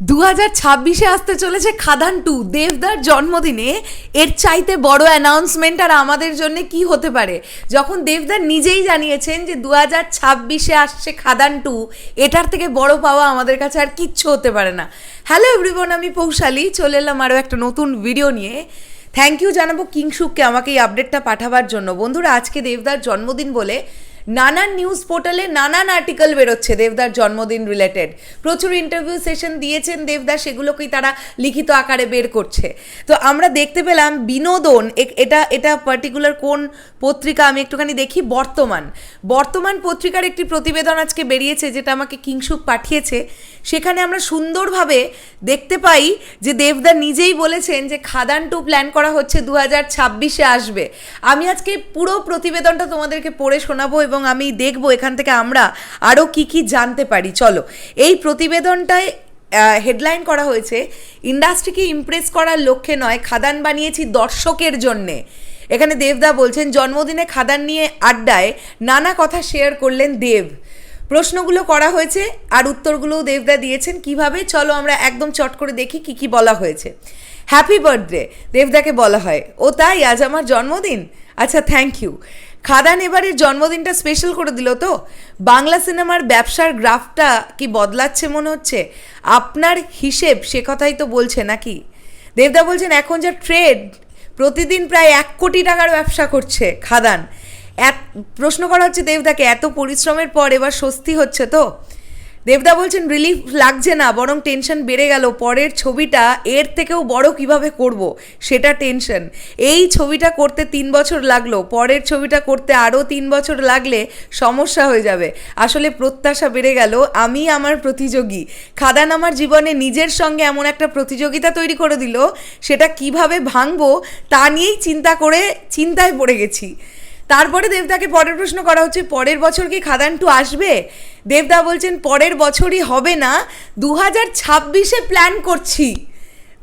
দু হাজার ছাব্বিশে আসতে চলেছে খাদান টু। দেবদার জন্মদিনে এর চাইতে বড় অ্যানাউন্সমেন্ট আর আমাদের জন্য কি হতে পারে? যখন দেবদার নিজেই জানিয়েছেন যে দু হাজার ছাব্বিশে আসছে খাদান টু, এটার থেকে বড় পাওয়া আমাদের কাছে আর কিচ্ছু হতে পারে না। হ্যালো এভরিবন আমি পৌশালি। চলে এলাম আরও একটা নতুন ভিডিও নিয়ে। থ্যাংক ইউ জানাব কিংসুককে আমাকে এই আপডেটটা পাঠাবার জন্য। বন্ধুরা, আজকে দেবদার জন্মদিন বলে নানান নিউজ পোর্টালে নানান আর্টিকেল বেরোচ্ছে দেবদার জন্মদিন রিলেটেড প্রচুর ইন্টারভিউ সেশন দিয়েছেন দেবদা, সেগুলোকেই তারা লিখিত আকারে বের করছে। তো আমরা দেখতে পেলাম বিনোদন এটা এটা পার্টিকুলার কোন পত্রিকা আমি একটুখানি দেখি? বর্তমান। বর্তমান পত্রিকার একটি প্রতিবেদন আজকে বেরিয়েছে, যেটা আমাকে কিংসুক পাঠিয়েছে। সেখানে আমরা সুন্দরভাবে দেখতে পাই যে দেবদা নিজেই বলেছেন যে খাদান টু প্ল্যান করা হচ্ছে দু হাজার ছাব্বিশে আসবে। আমি আজকে পুরো প্রতিবেদনটা তোমাদেরকে পড়ে শোনাবো এবং আমি দেখব এখান থেকে আমরা আরও কি কি জানতে পারি। চলো, এই প্রতিবেদনটায় হেডলাইন করা হয়েছে ইন্ডাস্ট্রিকে ইমপ্রেস করার লক্ষ্যে নয়, খাদান বানিয়েছি দর্শকের জন্যে। এখানে দেবদা বলছেন, জন্মদিনে খাদান নিয়ে আড্ডায় নানা কথা শেয়ার করলেন দেব। প্রশ্নগুলো করা হয়েছে আর উত্তরগুলোও দেবদা দিয়েছেন কীভাবে। চলো আমরা একদম চট করে দেখি কি কি বলা হয়েছে। হ্যাপি বার্থডে দেবদাকে বলা হয়। ও তাই, আজ আমার জন্মদিন? আচ্ছা থ্যাংক ইউ খাদান এবারের জন্মদিনটা স্পেশাল করে দিল তো? বাংলা সিনেমার ব্যবসার গ্রাফটা কি বদলাচ্ছে মনে হচ্ছে? আপনার হিসেব সে কথাই তো বলছে নাকি? দেবদা বলছেন, এখন যা ট্রেড প্রতিদিন প্রায় এক কোটি টাকার ব্যবসা করছে খাদান। এক প্রশ্ন করা হচ্ছে দেবদাকে, এত পরিশ্রমের পর এবার স্বস্তি হচ্ছে তো? দেবদা বলছেন, রিলিফ লাগছে না, বরং টেনশন বেড়ে গেল। পরের ছবিটা এর থেকেও বড় কীভাবে করব, সেটা টেনশন। এই ছবিটা করতে তিন বছর লাগল। পরের ছবিটা করতে আরও তিন বছর লাগলে সমস্যা হয়ে যাবে। আসলে প্রত্যাশা বেড়ে গেল, আমি আমার প্রতিযোগী। খাদান আমার জীবনে নিজের সঙ্গে এমন একটা প্রতিযোগিতা তৈরি করে দিল, সেটা কীভাবে ভাঙবো তা নিয়েই চিন্তা করে, চিন্তায় পড়ে গেছি। তারপরে দেবদাকে পরের প্রশ্ন করা হচ্ছে, পরের বছর কি খাদান টু আসবে? দেবদা বলছেন, পরের বছরই হবে না দু হাজার ছাব্বিশে প্ল্যান করছি।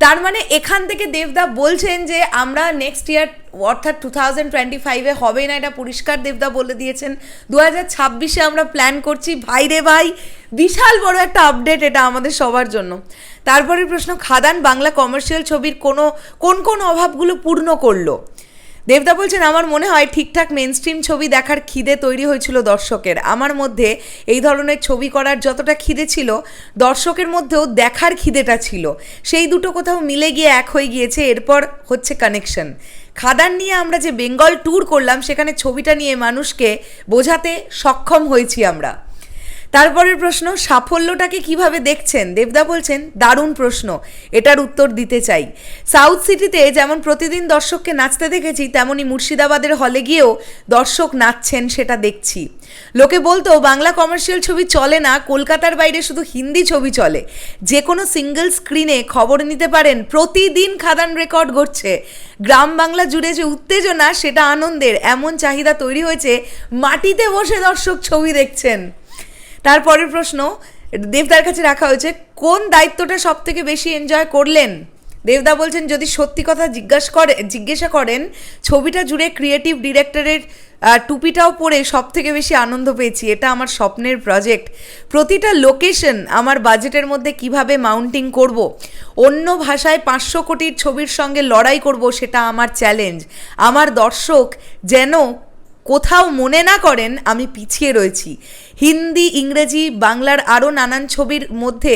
তার মানে এখান থেকে দেবদা বলছেন যে, আমরা নেক্সট ইয়ার অর্থাৎ টু থাউজেন্ড টোয়েন্টি ফাইভে হবে না, এটা পরিষ্কার দেবদা বলে দিয়েছেন। দু হাজার ছাব্বিশে আমরা প্ল্যান করছি, ভাই রে ভাই, বিশাল বড় একটা আপডেট এটা আমাদের সবার জন্য। তারপরের প্রশ্ন, খাদান বাংলা কমার্শিয়াল ছবির কোনো, কোন কোন অভাবগুলো পূর্ণ করল? দেবদা বলছেন, আমার মনে হয় ঠিকঠাক মেন স্ট্রিম ছবি দেখার খিদে তৈরি হয়েছিল দর্শকের। আমার মধ্যে এই ধরনের ছবি করার যতটা খিদে ছিল, দর্শকের মধ্যেও দেখার খিদেটা ছিল। সেই দুটো কোথাও মিলে গিয়ে এক হয়ে গিয়েছে, এরপর হচ্ছে কানেকশন খাদান নিয়ে আমরা যে বেঙ্গল ট্যুর করলাম, সেখানে ছবিটা নিয়ে মানুষকে বোঝাতে সক্ষম হয়েছি আমরা। তারপরের প্রশ্ন, সাফল্যটাকে কীভাবে দেখছেন? দেবদা বলছেন, দারুণ প্রশ্ন, এটার উত্তর দিতে চাই। সাউথ সিটিতে যেমন প্রতিদিন দর্শককে নাচতে দেখেছি তেমনি মুর্শিদাবাদের হলে গিয়েও দর্শক নাচছেন সেটা দেখছি। লোকে বলতো, বাংলা কমার্শিয়াল ছবি চলে না, কলকাতার বাইরে শুধু হিন্দি ছবি চলে। যে কোনো সিঙ্গেল স্ক্রিনে খবর নিতে পারেন, প্রতিদিন খাদান রেকর্ড ঘটছে। গ্রাম বাংলা জুড়ে যে উত্তেজনা, সেটা আনন্দের এমন চাহিদা তৈরি হয়েছে, মাটিতে বসে দর্শক ছবি দেখছেন। তারপরের প্রশ্ন, দেবদার কাছে রাখা হয়েছে, কোন দায়িত্বটা সব থেকে বেশি এনজয় করলেন? দেবদা বলছেন, যদি সত্যি কথা জিজ্ঞাসা করে, জিজ্ঞাসা করেন, ছবিটা জুড়ে ক্রিয়েটিভ ডিরেক্টরের টুপিটাও পরে সব থেকে বেশি আনন্দ পেয়েছি, এটা আমার স্বপ্নের প্রজেক্ট প্রতিটা লোকেশন আমার বাজেটের মধ্যে কীভাবে মাউন্টিং করব। অন্য ভাষায় পাঁচশো কোটির ছবির সঙ্গে লড়াই করব, সেটা আমার চ্যালেঞ্জ আমার দর্শক যেন কোথাও মনে না করেন আমি পিছিয়ে রয়েছি। হিন্দি, ইংরেজি, বাংলার আরও নানান ছবির মধ্যে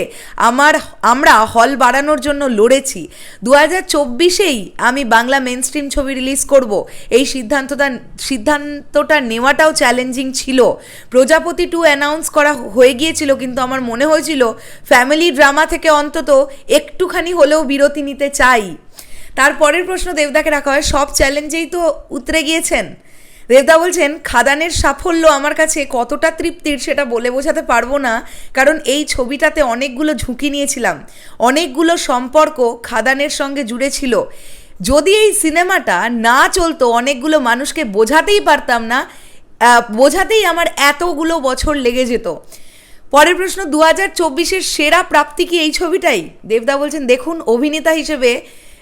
আমার, আমরা হল বাড়ানোর জন্য লড়েছি। দু হাজার চব্বিশেই আমি বাংলা মেন স্ট্রিম ছবি রিলিজ করব। এই সিদ্ধান্তটা সিদ্ধান্তটা নেওয়াটাও চ্যালেঞ্জিং ছিল। প্রজাপতি টু অ্যানাউন্স করা হয়ে গিয়েছিল, কিন্তু আমার মনে হয়েছিল ফ্যামিলি ড্রামা থেকে অন্তত একটুখানি হলেও বিরতি নিতে চাই। তারপরের প্রশ্ন দেবদাকে রাখা হয়, সব চ্যালেঞ্জেই তো উতরে গিয়েছেন। দেবদা বলছেন, খাদানের সাফল্য আমার কাছে কতটা তৃপ্তির সেটা বলে বোঝাতে পারব না, কারণ এই ছবিটাতে অনেকগুলো ঝুঁকি নিয়েছিলাম। অনেকগুলো সম্পর্ক খাদানের সঙ্গে জুড়ে ছিল। যদি এই সিনেমাটা না চলতো, অনেকগুলো মানুষকে বোঝাতেই পারতাম না বোঝাতেই আমার এতগুলো বছর লেগে যেত। পরের প্রশ্ন দু হাজার চব্বিশের সেরা প্রাপ্তি কি এই ছবিটাই? দেবদা বলছেন, দেখুন, অভিনেতা হিসেবে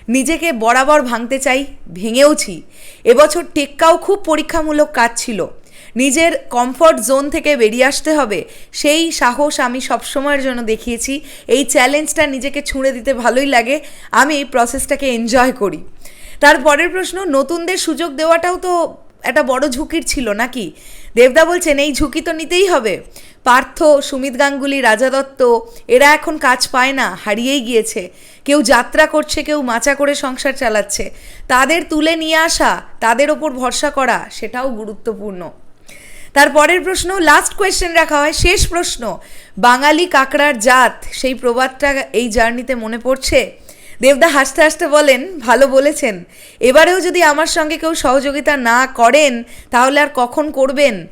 নিজেকে বরাবর ভাঙতে চাই, ভেঙেওছি। এবছর টেক্কাও খুব পরীক্ষামূলক কাজ ছিল। নিজের কমফর্ট জোন থেকে বেরিয়ে আসতে হবে, সেই সাহস আমি সবসময়ের জন্য দেখিয়েছি। এই চ্যালেঞ্জটা নিজেকে ছুঁড়ে দিতে ভালোই লাগে, আমি এই প্রসেসটাকে এনজয় করি। তার পরের প্রশ্ন, নতুনদের সুযোগ দেওয়াটাও তো একটা বড় ঝুঁকির ছিল নাকি? দেবদা বলছেন, এই ঝুঁকি তো নিতেই হবে। পার্থ, সুমিত গাঙ্গুলি, রাজা দত্ত, এরা এখন কাজ পায় না, হারিয়েই গিয়েছে। কেউ যাত্রা করছে, কেউ মাচা করে সংসার চালাচ্ছে। তাদের তুলে নিয়ে আসা, তাদের ওপর ভরসা করা, সেটাও গুরুত্বপূর্ণ। তারপরের প্রশ্ন লাস্ট কোয়েশ্চেন রাখা হয়, শেষ প্রশ্ন, বাঙালি কাকড়ার জাত, সেই প্রবাদটা এই জার্নিতে মনে পড়ছে? দেবদা হাসতে হাসতে বলেন, ভালো বলেছেন। এবারেও যদি আমার সঙ্গে কেউ সহযোগিতা না করেন, তাহলে আর কখন করবেন?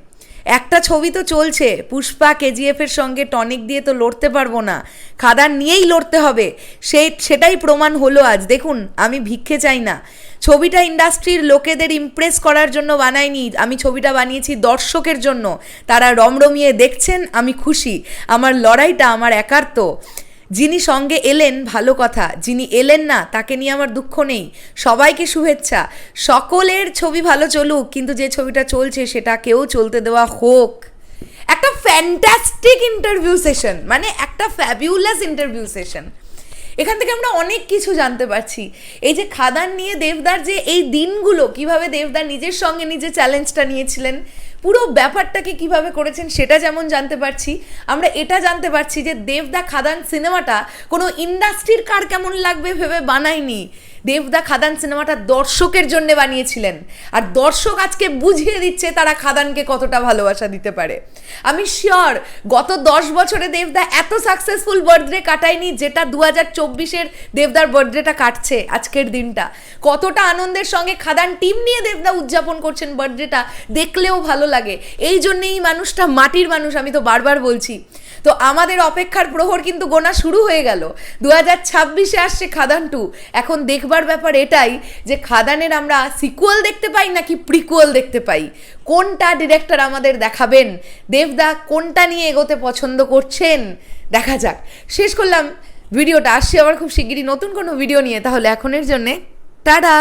একটা ছবি তো চলছে। পুষ্পা কেজিএফ এর সঙ্গে টনিক দিয়ে তো লড়তে পারব না। খাদান নিয়েই লড়তে হবে। সেই সেটাই প্রমাণ হলো আজ। দেখুন, আমি ভিক্ষে চাই না। ছবিটা ইন্ডাস্ট্রির লোকেদের ইমপ্রেস করার জন্য বানাইনি আমি ছবিটা বানিয়েছি দর্শকের জন্য। তারা রমরমিয়ে দেখছেন, আমি খুশি। আমার লড়াইটা আমার একার তো যিনি সঙ্গে এলেন, ভালো কথা। যিনি এলেন না, তাকে নিয়ে আমার দুঃখ নেই। সবাইকে শুভেচ্ছা। সকলের ছবি ভালো চলুক, কিন্তু যে ছবিটা চলছে সেটা কেউ চলতে দেওয়া হোক। একটা ফ্যান্টাস্টিক ইন্টারভিউ সেশন মানে একটা ফ্যাবিউলাস ইন্টারভিউ সেশন এখান থেকে আমরা অনেক কিছু জানতে পারছি। এই যে খাদান নিয়ে দেবদার যে এই দিনগুলো, কীভাবে দেবদার নিজের সঙ্গে নিজে চ্যালেঞ্জটা নিয়েছিলেন পুরো ব্যাপারটাকে কীভাবে করেছেন সেটা যেমন জানতে পারছি। আমরা এটা জানতে পারছি যে দেবদা খাদান সিনেমাটা কোনো ইন্ডাস্ট্রির কার কেমন লাগবে ভেবে বানায়নি। দেবদা খাদান সিনেমাটা দর্শকের জন্য বানিয়েছিলেন। আর দর্শক আজকে বুঝিয়ে দিচ্ছে তারা খাদানকে কতটা ভালোবাসা দিতে পারে। আমি শিওর, গত দশ বছরে দেবদা এত সাকসেসফুল বার্থডে কাটায়নি যেটা দু হাজার চব্বিশের দেবদার বার্থডেটা কাটছে আজকের দিনটা। কতটা আনন্দের সঙ্গে খাদান টিম নিয়ে দেবদা উদযাপন করছেন বার্থডেটা দেখলেও ভালো লাগে। এই জন্যেই মানুষটা মাটির মানুষ, আমি তো বারবার বলছি। তো আমাদের অপেক্ষার প্রহর কিন্তু গোনা শুরু হয়ে গেল। দু হাজার ছাব্বিশে আসছে খাদান টু। এখন দেখবার ব্যাপার এটাই যে খাদানের আমরা সিকুয়াল দেখতে পাই নাকি প্রিকুয়াল দেখতে পাই? কোনটা ডিরেক্টর আমাদের দেখাবেন? দেবদা কোনটা নিয়ে এগোতে পছন্দ করছেন? দেখা যাক। শেষ করলাম। ভিডিওটা আসছে আবার খুব শিগগিরই নতুন কোনো ভিডিও নিয়ে। তাহলে এখনের জন্যে টাটা!